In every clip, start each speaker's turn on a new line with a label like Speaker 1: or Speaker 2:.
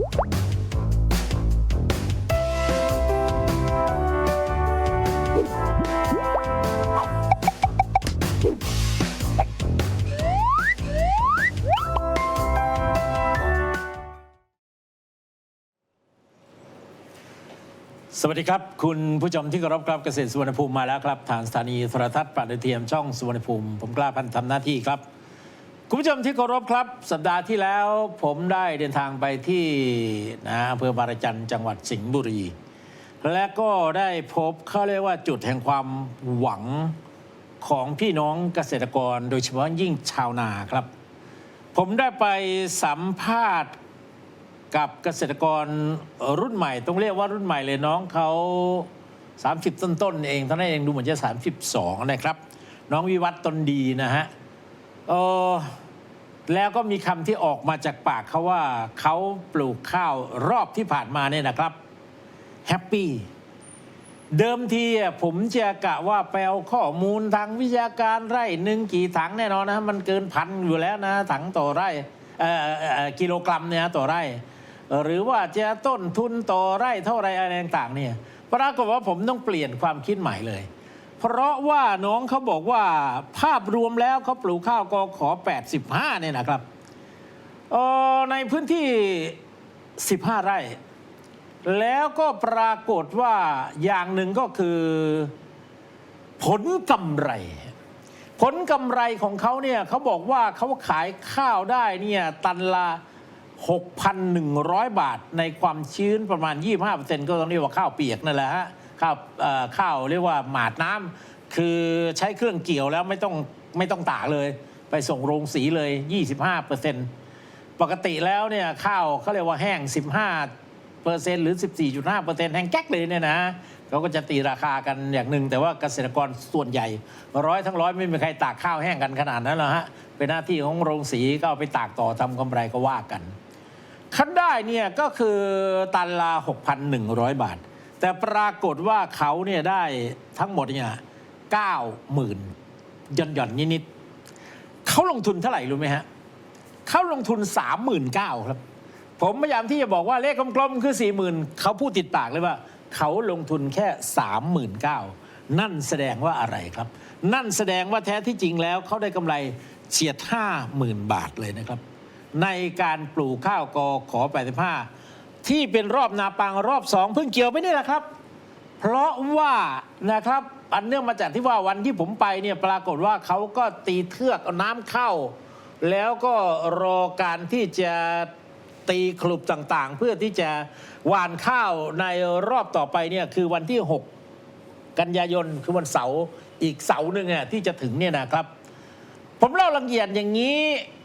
Speaker 1: สวัสดีครับ คุณผู้ชมที่เคารพครับเกษตรสุวรรณภูมิมาแล้วครับ ทางสถานีโทรทัศน์ปฏิเทียมช่องสุวรรณภูมิ ผมกล้าพันธ์ทำหน้าที่ครับ คุณผู้ชมที่เคารพครับ สัปดาห์ที่แล้วผมได้เดินทางไปที่นะอำเภอบารจันจังหวัดสิงห์บุรี และก็ได้พบเขาเรียกว่าจุดแห่งความหวังของพี่น้องเกษตรกร โดยเฉพาะยิ่งชาวนาครับ ผมได้ไปสัมภาษณ์กับเกษตรกรรุ่นใหม่ ต้องเรียกว่ารุ่นใหม่เลยน้องเขา 30 ต้นๆเองเท่านั้นเองดูเหมือนจะ 32 นะครับ น้องวิวัฒน์ตนดีนะฮะ เออแล้วก็มีคำที่ออกมาจากปากเขาว่าเขาปลูกข้าวรอบที่ผ่านมาเนี่ยนะครับแฮปปี้เดิมทีผมจะกะว่าไปเอาข้อมูลทางวิชาการไร่หนึ่งกี่ถังแน่นอนนะมันเกินพันอยู่แล้วนะถังต่อไร่กิโลกรัมเนี่ยต่อไร่ หรือว่าจะต้นทุนต่อไร่เท่าไรอะไรต่างๆเนี่ยปรากฏว่าผมต้องเปลี่ยนความคิดใหม่เลย เพราะว่าน้องเขาบอกว่าภาพรวมแล้วเขาปลูกข้าวกอขอ 85 เนี่ยนะครับออในพื้นที่ 15 ไร่ แล้วก็ปรากฏว่าอย่างหนึ่งก็คือ ผลกำไร ผลกำไรของเขาเนี่ยเขาบอกว่าเขาขายข้าวได้เนี่ยตันละ6,100 บาทในความชื้นประมาณ 25%ก็ต้องเรียกว่าข้าวเปียกนั่นแหละฮะ ข้าวเอ่อข้าวเรียกว่าหมาดน้ำคือใช้เครื่องเกี่ยวแล้วไม่ต้องไม่ต้องตากเลย ไปส่งโรงสีเลย 25%ปกติแล้วเนี่ยข้าวเขาเรียกว่าแห้ง 15เปอร์เซ็นต์หรือ 14.5เปอร์เซ็นต์แห้งแก๊กเลยเนี่ยนะเขาก็จะตีราคากันอย่างหนึ่ง แต่ว่าเกษตรกรส่วนใหญ่ ร้อยทั้งร้อยไม่มีใครตากข้าวแห้งกันขนาดนั้นหรอกฮะเป็นหน้าที่ของโรงสีก็เอาไปตากต่อทำกำไรก็ว่ากัน คันได้เนี่ยก็คือตันละ6,100 บาท แต่ปรากฏว่าเขาเนี่ยได้ทั้งหมดเนี่ย90,000หย่อนหย่อนนิดๆเขาลงทุนเท่าไหร่รู้ไหมฮะเขาลงทุน39,000ครับ ผมพยายามที่จะบอกว่าเลขกลมๆคือ40,000เขาพูดติดปากเลยว่า เขาลงทุนแค่39,000นั่นแสดงว่าอะไรครับ นั่นแสดงว่าแท้ที่จริงแล้วเขาได้กำไรเฉียด50,000บาทเลยนะครับ ในการปลูกข้าวกอขอ 85 ที่เป็นรอบนาปังรอบสองเพิ่งเกี่ยวไปนี่แหละครับ เพราะว่านะครับอันเนื่องมาจากที่ว่าวันที่ผมไปเนี่ยปรากฏว่าเขาก็ตีเทือกน้ำเข้า แล้วก็รอการที่จะตีคลุบต่างๆ เพื่อที่จะหว่านข้าวในรอบต่อไปเนี่ยคือวันที่ 6 กันยายนคือวันเสาร์อีกเสาร์หนึ่งเนี่ยที่จะถึงเนี่ยนะครับ ผมเล่าละเอียดอย่างนี้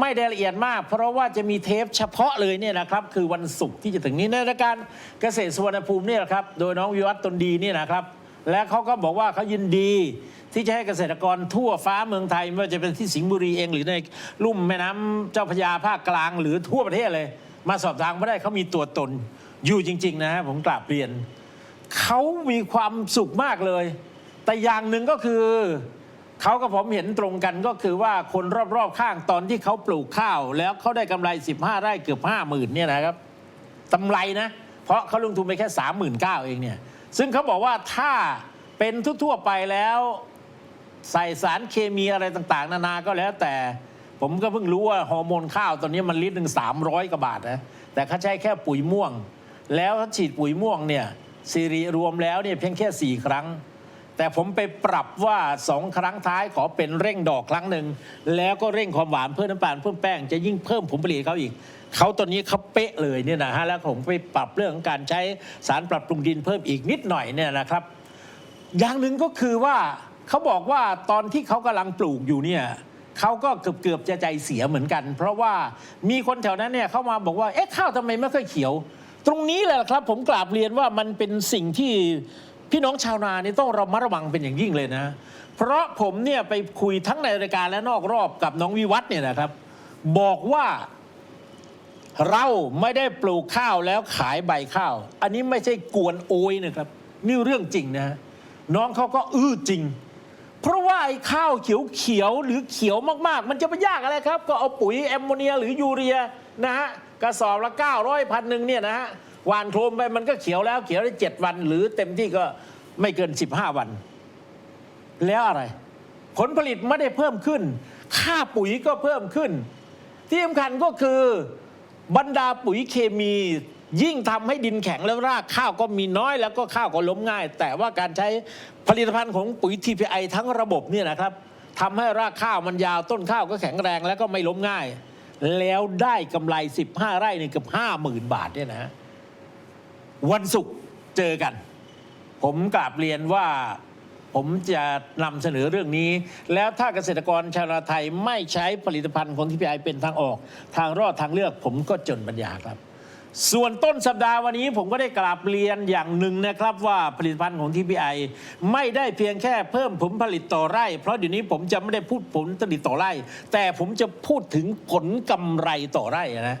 Speaker 1: ไม่ได้ละเอียดมาก เพราะว่าจะมีเทปเฉพาะเลยเนี่ยนะครับ คือวันศุกร์ที่จะถึงนี้ในรายการเกษตรสุวรรณภูมิเนี่ยนะครับ โดยน้องวิวัฒน์ตนดีเนี่ยนะครับ และเขาก็บอกว่าเขายินดีที่จะให้เกษตรกรทั่วฟ้าเมืองไทยไม่ว่าจะเป็นที่สิงห์บุรีเองหรือในลุ่มแม่น้ำเจ้าพระยาภาคกลางหรือทั่วประเทศเลย มาสอบทางไม่ได้เขามีตัวตนอยู่จริง ๆ นะฮะผมกราบเรียนเขามีความสุขมากเลย แต่อย่างหนึ่งก็คือ เขากับผมเห็นตรงกันก็คือว่าคนรอบๆข้างตอนที่เขาปลูกข้าว แล้วเขาได้กำไร 15 ไร่เกือบ 5 0,000เนี่ยนะครับกำไรนะ เพราะเขาลงทุนไปแค่ 39,000เองเนี่ยซึ่งเขาบอกว่าถ้าเป็นทั่วๆไปแล้วใส่สารเคมีอะไรต่างๆ นานาก็แล้วแต่ ผมก็เพิ่งรู้ว่าฮอร์โมนข้าวตอนนี้มันลิตรหนึ่งสามร้อยกว่าบาทนะแต่เขาใช้แค่ปุ๋ยม่วง แล้วเขาฉีดปุ๋ยม่วงเนี่ยซีรีรวมแล้วเนี่ยเพียงแค่สี่ครั้ง แต่ผมไปปรับว่าสองครั้งท้ายขอเป็นเร่งดอกครั้งหนึ่งแล้วก็เร่งความหวานเพิ่มน้ำตาลเพิ่มแป้งจะยิ่งเพิ่มผลผลิตเขาอีกเขาตอนนี้เขาเป๊ะเลยเนี่ยนะฮะแล้วผมไปปรับเรื่องของการใช้สารปรับปรุงดินเพิ่มอีกนิดหน่อยเนี่ยนะครับ อย่างหนึ่งก็คือว่าเขาบอกว่าตอนที่เขากำลังปลูกอยู่เนี่ยเขาก็เกือบเกือบๆจะใจเสียเหมือนกัน เพราะว่ามีคนแถวนั้นเนี่ยเข้ามาบอกว่าเอ๊ะข้าวทำไมไม่ค่อยเขียว ตรงนี้แหละครับ ผมกราบเรียนว่ามันเป็นสิ่งที่ พี่น้องชาวนานี่ต้องระมัดระวังเป็นอย่างยิ่งเลยนะ เพราะผมเนี่ยไปคุยทั้งในรายการและนอกรอบกับน้องวิวัฒน์เนี่ยนะครับ บอกว่าเราไม่ได้ปลูกข้าวแล้วขายใบข้าว อันนี้ไม่ใช่กวนโอยนะครับ นี่เรื่องจริงนะ น้องเขาก็อื้อจริง เพราะว่าไอ้ข้าวเขียวๆหรือเขียวมากๆ มันจะไปยากอะไรครับ ก็เอาปุ๋ยแอมโมเนียหรือยูเรียนะฮะกกระสอบละ900พันหนึ่งเนี่ยนะฮะ หวานโครมไปมันก็เขียวแล้ว เขียวได้เจ็ดวัน หรือเต็มที่ก็ไม่เกิน15วัน แล้วอะไร ผลผลิตไม่ได้เพิ่มขึ้น ค่าปุ๋ยก็เพิ่มขึ้น ที่สำคัญก็คือบรรดาปุ๋ยเคมียิ่งทำให้ดินแข็งแล้วรากข้าวก็มีน้อยแล้วก็ข้าวก็ล้มง่าย แต่ว่าการใช้ผลิตภัณฑ์ของปุ๋ย TPI ทั้งระบบเนี่ยนะครับทำให้รากข้าวมันยาวต้นข้าวก็แข็งแรงแล้วก็ไม่ล้มง่าย แล้วได้กำไร 15 ไร่นี่เกือบ 50,000 บาทเนี่ยนะฮะ วันศุกร์เจอกัน ผมกราบเรียนว่าผมจะนำเสนอเรื่องนี้ แล้วถ้าเกษตรกรชาวนาไทยไม่ใช้ผลิตภัณฑ์ของทีพีไอเป็นทางออก ทางรอดทางเลือก ผมก็จนปัญญาครับ ส่วนต้นสัปดาห์วันนี้ผมก็ได้กราบเรียนอย่างหนึ่งนะครับว่าผลิตภัณฑ์ของ TPI ไม่ได้เพียงแค่เพิ่มผลผลิตต่อไร่ เพราะเดี๋ยวนี้ผมจะไม่ได้พูดผลผลิตต่อไร่ แต่ผมจะพูดถึงผลกำไรต่อไร่นะ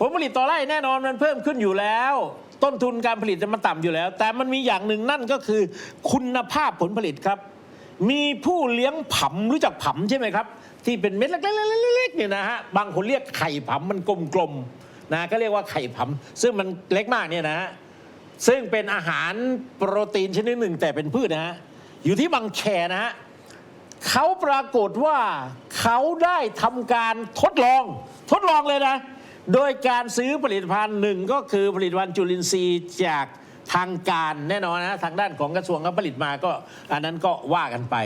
Speaker 1: ผลผลิตต่อไร่แน่นอนมันเพิ่มขึ้นอยู่แล้ว ต้นทุนการผลิตมันต่ำอยู่แล้ว แต่มันมีอย่างหนึ่งนั่นก็คือ คุณภาพผลผลิตครับ มีผู้เลี้ยงผำรู้จักผำใช่ไหมครับ ที่เป็นเม็ดเล็กๆเนี่ยนะฮะบางคนเรียกไข่ผำมันกลมๆนะก็เรียกว่าไข่ผำซึ่งมันเล็กมากเนี่ยนะฮะซึ่งเป็นอาหารโปรตีนชนิดหนึ่งแต่เป็นพืชนะฮะอยู่ที่บางแคนะฮะเขาปรากฏว่าเขาได้ทำการทดลอง ทดลองเลยนะ โดยการซื้อผลิตภัณฑ์หนึ่งก็คือผลิตภัณฑ์จุลินทรีย์จากทางการแน่นอนนะทางด้านของกระทรวงเขาผลิตมาก็อันนั้นก็ว่ากันไป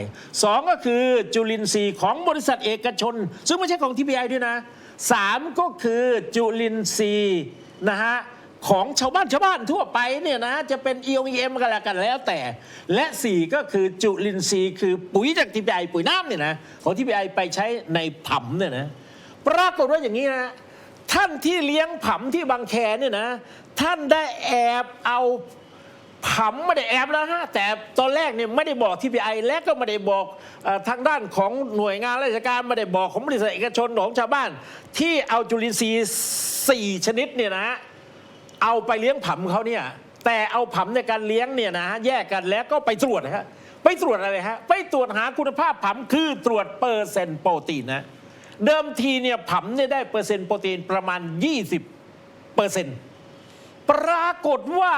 Speaker 1: สองก็คือจุลินทรีย์ของบริษัทเอกชน ซึ่งไม่ใช่ของ TPI ด้วยนะสามก็คือจุลินทรีย์นะฮะของชาวบ้านชาวบ้านทั่วไปเนี่ยนะจะเป็น e o e m กันแล้วกันแล้วแต่ และ 4 ก็คือจุลินทรีย์คือปุ๋ยจากทีพีไอปุ๋ยน้ำเนี่ยนะของทีพีไอไปใช้ในผำเนี่ยนะปรากฏว่าอย่างนี้นะ ท่านที่เลี้ยงผำที่บางแคเนี่ยนะ ท่านได้แอบเอาผำไม่ได้แอบแล้วฮะแต่ตอนแรกเนี่ยไม่ได้บอกที่พีไอและก็ไม่ได้บอกอทางด้านของหน่วยงานราชการไม่ได้บอกของบริษัทเอกชนของชาวบ้าน ที่เอาจุลินทรีย์สี่ชนิดเนี่ยนะเอาไปเลี้ยงผำเขาเนี่ยแต่เอาผำในการเลี้ยงเนี่ยนะฮะแยกกันแล้วก็ไปตรวจนะฮะไปตรวจอะไรฮะไปตรวจหาคุณภาพผำคือตรวจเปอร์เซ็นต์โปรตีนนะ เดิมทีเนี่ยผำเนี่ยได้เปอร์เซ็นต์โปรตีนประมาณ 20เปอร์เซ็นต์ปรากฏว่า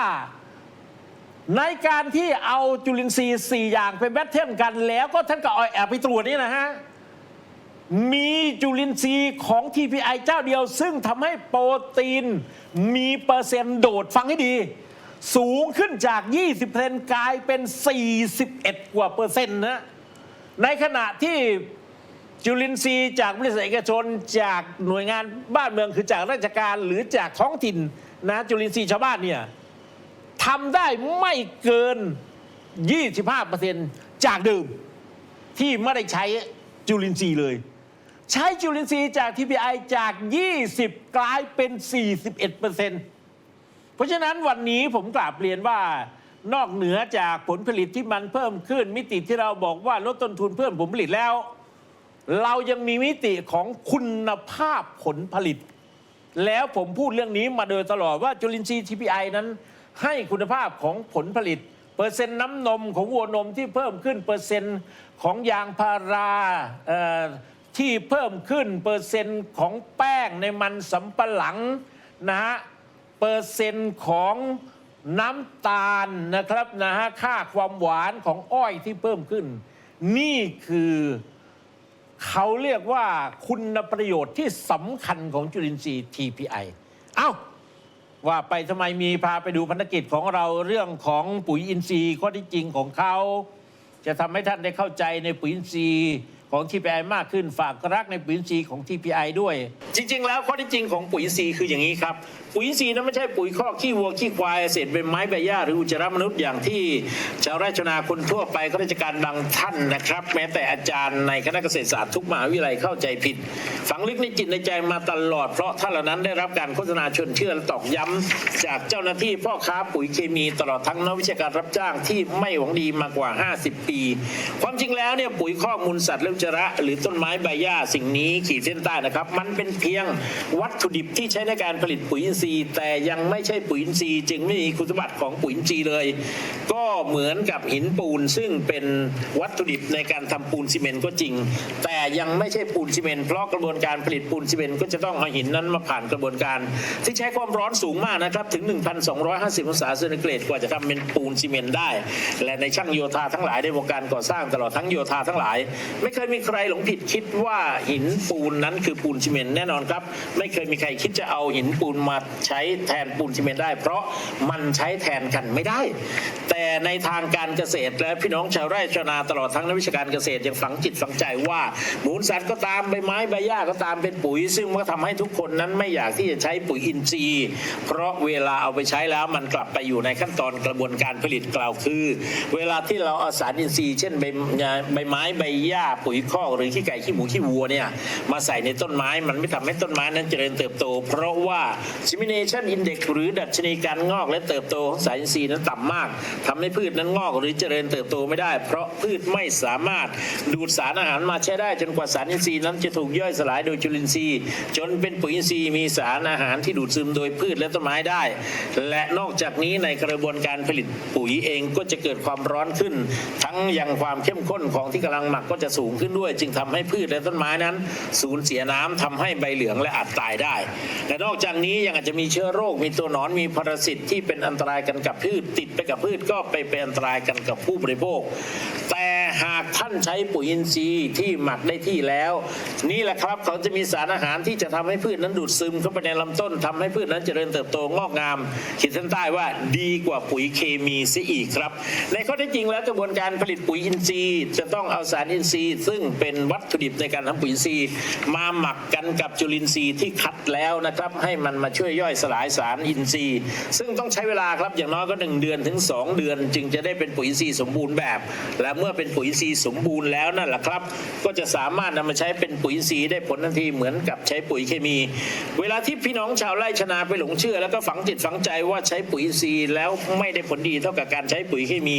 Speaker 1: ในการที่เอาจุลินทรีย์4อย่างไปแบทเทิลกันแล้วก็ท่านก็เอาแอบไปตรวจนี่นะฮะ มีจุลินทรีย์ของ TPI เจ้าเดียว ซึ่งทำให้โปรตีนมีเปอร์เซ็นต์โดดฟังให้ดี สูงขึ้นจาก 20%กลายเป็น 41 กว่าเปอร์เซ็นต์นะในขณะที่ จุลินทรีย์จากบริษัทเอกชน จากหน่วยงานบ้านเมืองคือจากราชการหรือจากท้องถิ่นนะจุลินทรีย์ชาวบ้านเนี่ยทำได้ไม่เกิน 25%จากเดิมที่ไม่ได้ใช้จุลินทรีย์เลย ใช้จุลินทรีย์จาก TPI จาก 20 กลายเป็น 41เปอร์เซ็นต์เพราะฉะนั้นวันนี้ผมกราบเรียนว่านอกเหนือจากผลผลิตที่มันเพิ่มขึ้น มิติที่เราบอกว่าลดต้นทุนเพิ่มผลผลิตแล้ว เรายังมีมิติของคุณภาพผลผลิต แล้วผมพูดเรื่องนี้มาโดยตลอดว่าจุลินทรีย์ TPI นั้น ให้คุณภาพของผลผลิต เปอร์เซ็นต์น้ำนมของวัวนมที่เพิ่มขึ้นเปอร์เซ็นต์ของยางพาราที่เพิ่มขึ้นเปอร์เซ็นต์ของแป้งในมันสำปะหลังนะฮะเปอร์เซ็นต์ของน้ำตาลนะครับนะฮะค่าความหวานของอ้อยที่เพิ่มขึ้น นี่คือ เขาเรียกว่าคุณประโยชน์ที่สำคัญของจุลินทรีย์ TPI เอ้าว่าไปทำไมมีพาไปดูภารกิจของเราเรื่องของปุ๋ยอินทรีย์ข้อที่จริงของเขา จะทำให้ท่านได้เข้าใจในปุ๋ยอินทรีย์ของ TPI มากขึ้นฝากรักในปุ๋ยอินทรีย์ของ TPI ด้วย จริง ๆ แล้วข้อที่จริงของปุ๋ยอินทรีย์คืออย่างนี้ครับปุ๋ยอินทรีย์นั้นไม่ใช่ปุ๋ยคอกขี้วัวขี้ควายเศษเป็นไม้ใบหญ้าหรืออุจจาระมนุษย์อย่างที่ชาวไร่ชาวนาคนทั่วไปข้าราชการบางท่านนะครับ แม้แต่อาจารย์ในคณะเกษตรศาสตร์ทุกมหาวิทยาลัยเข้าใจผิด ฝังลึกในจิตในใจมาตลอด เพราะท่านเหล่านั้นได้รับการโฆษณาชวนเชื่อและตอกย้ำจากเจ้าหน้าที่พ่อค้าปุ๋ยเคมีตลอดทั้งนักวิชาการรับจ้างที่ไม่หวังดีมากว่า 50 ปี ความจริงแล้วเนี่ยปุ๋ยคอกมูลสัตว์และอุจจาระหรือต้นไม้ใบหญ้าสิ่งนี้ขีดเส้นใต้นะครับ มันเป็นเพียงวัตถุดิบที่ใช้ในการผลิตปุ๋ยอินทรีย์แต่ยังไม่ใช่ปุ๋ยอินทรีย์จึงไม่มีคุณสมบัติของปุ๋ยอินทรีย์เลย ก็เหมือนกับหินปูนซึ่งเป็นวัตถุดิบในการทำปูนซีเมนต์ก็จริง แต่ยังไม่ใช่ปูนซีเมนต์เพราะกระบวนการผลิตปูนซีเมนต์ก็จะต้องเอาหินนั้นมาผ่านกระบวนการ ที่ใช้ความร้อนสูงมากนะครับถึง 1,250 องศาเซนติเกรดกว่าจะทำเป็นปูนซีเมนต์ได้ และในช่างโยธาทั้งหลายในวงการก่อสร้างตลอดทั้งโยธาทั้งหลาย ไม่เคยมีใครหลงผิดคิดว่าหินปูนนั้นคือปูนซีเมนต์แน่นอนครับ ไม่เคยมีใครคิดจะเอาหินปูนมาใช้แทนปูนซีเมนต์ได้ เพราะมันใช้แทนกันไม่ได้ แต่ในทางการเกษตรและพี่น้องชาวไร่ชาวนาตลอดทั้งนักวิชาการเกษตรยังฝังจิตฝังใจว่ามูลสัตว์ก็ตามใบไม้ใบหญ้าก็ตามเป็นปุ๋ย ซึ่งมันก็ทำให้ทุกคนนั้นไม่อยากที่จะใช้ปุ๋ยอินทรีย์ เพราะเวลาเอาไปใช้แล้วมันกลับไปอยู่ในขั้นตอนกระบวนการผลิตกล่าวคือ เวลาที่เราเอาสารอินทรีย์ เช่นใบใบไม้ใบหญ้าปุ๋ยคอกหรือขี้ไก่ขี้หมูขี้วัวเนี่ยมาใส่ในต้นไม้มันไม่ทำให้ต้นไม้นั้นเจริญเติบโต เพราะว่า dissemination index หรือดัชนีการงอกและเติบโตของสารอินทรีย์นั้นต่ำมากทำให้พืชนั้นงอกหรือเจริญเติบโตไม่ได้ เพราะพืชไม่สามารถดูดสารอาหารมาใช้ได้จนกว่าสารอินทรีย์นั้นจะถูกย่อยสลายโดยจุลินทรีย์ จนเป็นปุ๋ยอินทรีย์มีสารอาหารที่ดูดซึมโดยพืชและต้นไม้ได้ และนอกจากนี้ในกระบวนการผลิตปุ๋ยเองก็จะเกิดความร้อนขึ้น ทั้งยังความเข้มข้นของที่กำลังหมักก็จะสูงขึ้นด้วย จึงทำให้พืชและต้นไม้นั้น สูญเสียน้ำทำให้ใบเหลืองและอาจตายได้ และนอกจากนี้ยังอาจจะจะมีเชื้อโรค มีตัวหนอนมีปรสิตที่เป็นอันตรายกันกับพืชติดไปกับพืชก็ไปเป็นอันตรายกันกับผู้บริโภค หากท่านใช้ปุ๋ยอินทรีย์ที่หมักได้ที่แล้ว นี่แหละครับเขาจะมีสารอาหารที่จะทำให้พืชนั้นดูดซึมเข้าไปในลำต้นทำให้พืชนั้นเจริญเติบโตงอกงามขีดเส้นใต้ว่าดีกว่าปุ๋ยเคมีเสียอีกครับ ในข้อเท็จจริงแล้วกระบวนการผลิตปุ๋ยอินทรีย์ จะต้องเอาสารอินทรีย์ ซึ่งเป็นวัตถุดิบในการทำปุ๋ยอินทรีย์ มาหมักกันกับจุลินทรีย์ที่คัดแล้วนะครับให้มันมาช่วยย่อยสลายสารอินทรีย์ ซึ่งต้องใช้เวลาครับอย่างน้อยก็ 1 เดือนถึง 2 เดือน จึงจะได้เป็นปุ๋ยอินทรีย์สมบูรณ์แบบ และเมื่อเป็นปุ๋ยอินทรีย์สมบูรณ์แล้วนั่นแหละครับ ก็จะสามารถนำมาใช้เป็นปุ๋ยอินทรีย์ได้ผลทันทีเหมือนกับใช้ปุ๋ยเคมี เวลาที่พี่น้องชาวไร่ชนาไปหลงเชื่อ แล้วก็ฝังจิตฝังใจว่าใช้ปุ๋ยอินทรีย์แล้วไม่ได้ผลดีเท่ากับการใช้ปุ๋ยเคมี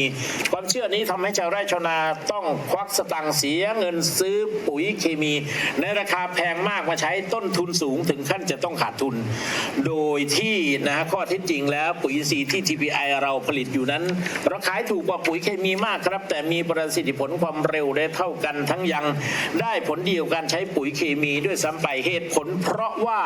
Speaker 1: ความเชื่อนี้ทำให้ชาวไร่ชาวนาต้องควักสตังค์เสียเงินซื้อปุ๋ยเคมี ในราคาแพงมากมาใช้ต้นทุนสูงถึงขั้นจะต้องขาดทุน โดยที่นะฮะข้อเท็จจริงแล้วปุ๋ยอินทรีย์ที่ TPI เราผลิตอยู่นั้น เราขายถูกกว่าปุ๋ยเคมีมากครับ แต่มีประสิทธิผลความเร็วได้เท่ากันทั้งยังได้ผลเดียวกันใช้ปุ๋ยเคมีด้วยซ้ำไปเหตุผล เพราะว่า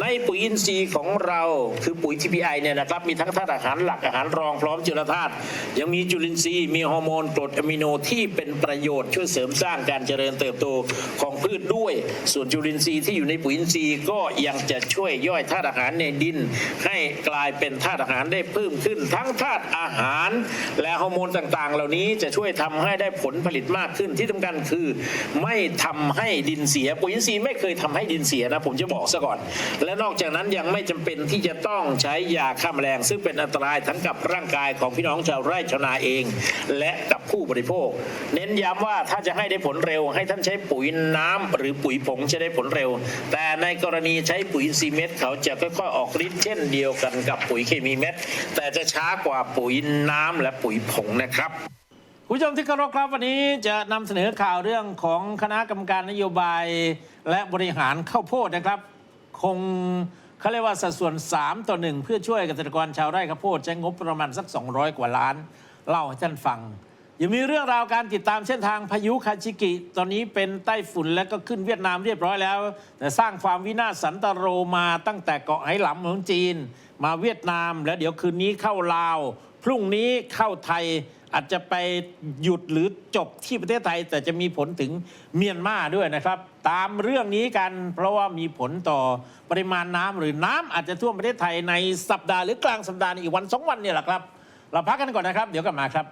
Speaker 1: ในปุ๋ยอินทรีย์ของเราคือปุ๋ย TPI เนี่ยนะครับมีทั้งธาตุอาหารหลักอาหารรองพร้อมจุลธาตุยังมีจุลินทรีย์มีฮอร์โมนกรดอะมิโนที่เป็นประโยชน์ช่วยเสริมสร้างการเจริญเติบโตของพืชด้วย ส่วนจุลินทรีย์ที่อยู่ในปุ๋ยอินทรีย์ก็ยังจะช่วยย่อยธาตุอาหารในดิน ให้กลายเป็นธาตุอาหารได้เพิ่มขึ้นทั้งธาตุอาหาร และฮอร์โมนต่างๆ เหล่านี้จะช่วยทำให้ได้ผลผลิตมากขึ้นที่สำคัญคือ ไม่ทำให้ดินเสียปุ๋ยอินทรีย์ไม่เคยทำให้ดินเสียนะ ผมจะบอกซะก่อน และนอกจากนั้นยังไม่จำเป็นที่จะต้องใช้ยาฆ่าแมลง ซึ่งเป็นอันตรายทั้งกับร่างกายของพี่น้องชาวไร่ชาวนาเอง และกับผู้บริโภค เน้นย้ำว่าถ้าจะให้ได้ผลเร็ว ให้ท่านใช้ปุ๋ยน้ำหรือปุ๋ยผงจะได้ผลเร็ว แต่ในกรณีใช้ปุ๋ยอินทรีย์เม็ดเขาจะค่อยๆออกฤทธิ์เช่นเดียวกันกับปุ๋ยเคมีเม็ดแต่จะช้ากว่าปุ๋ยน้ำและปุ๋ยผงนะครับ คุณผู้ชมที่เคารพครับวันนี้จะนำเสนอข่าวเรื่องของคณะกรรมการนโยบาย และบริหารข้าวโพดนะครับ คงเขาเรียกว่าสัดส่วน 3 ต่อ 1 เพื่อช่วยเกษตรกรชาวไร่ข้าวโพดใช้งบประมาณสัก 200 กว่าล้าน เล่าให้ท่านฟัง ยังมีเรื่องราวการติดตามเส้นทางพายุคาชิกิ ตอนนี้เป็นไต้ฝุ่นและก็ขึ้นเวียดนามเรียบร้อยแล้ว แต่สร้างความวินาศสันตโรมาตั้งแต่เกาะไหหลำของจีน มาเวียดนาม แล้วเดี๋ยวคืนนี้เข้าลาว พรุ่งนี้เข้าไทย อาจจะไปหยุดหรือจบที่ประเทศไทย แต่จะมีผลถึงเมียนมาด้วยนะครับ ตามเรื่องนี้กันเพราะว่ามีผลต่อปริมาณน้ำหรือน้ำอาจจะท่วมประเทศไทยในสัปดาห์หรือกลางสัปดาห์นี้อีกวันสองวันเนี่ยแหละครับ เราพักกันก่อนนะครับ เดี๋ยวกลับมาครับ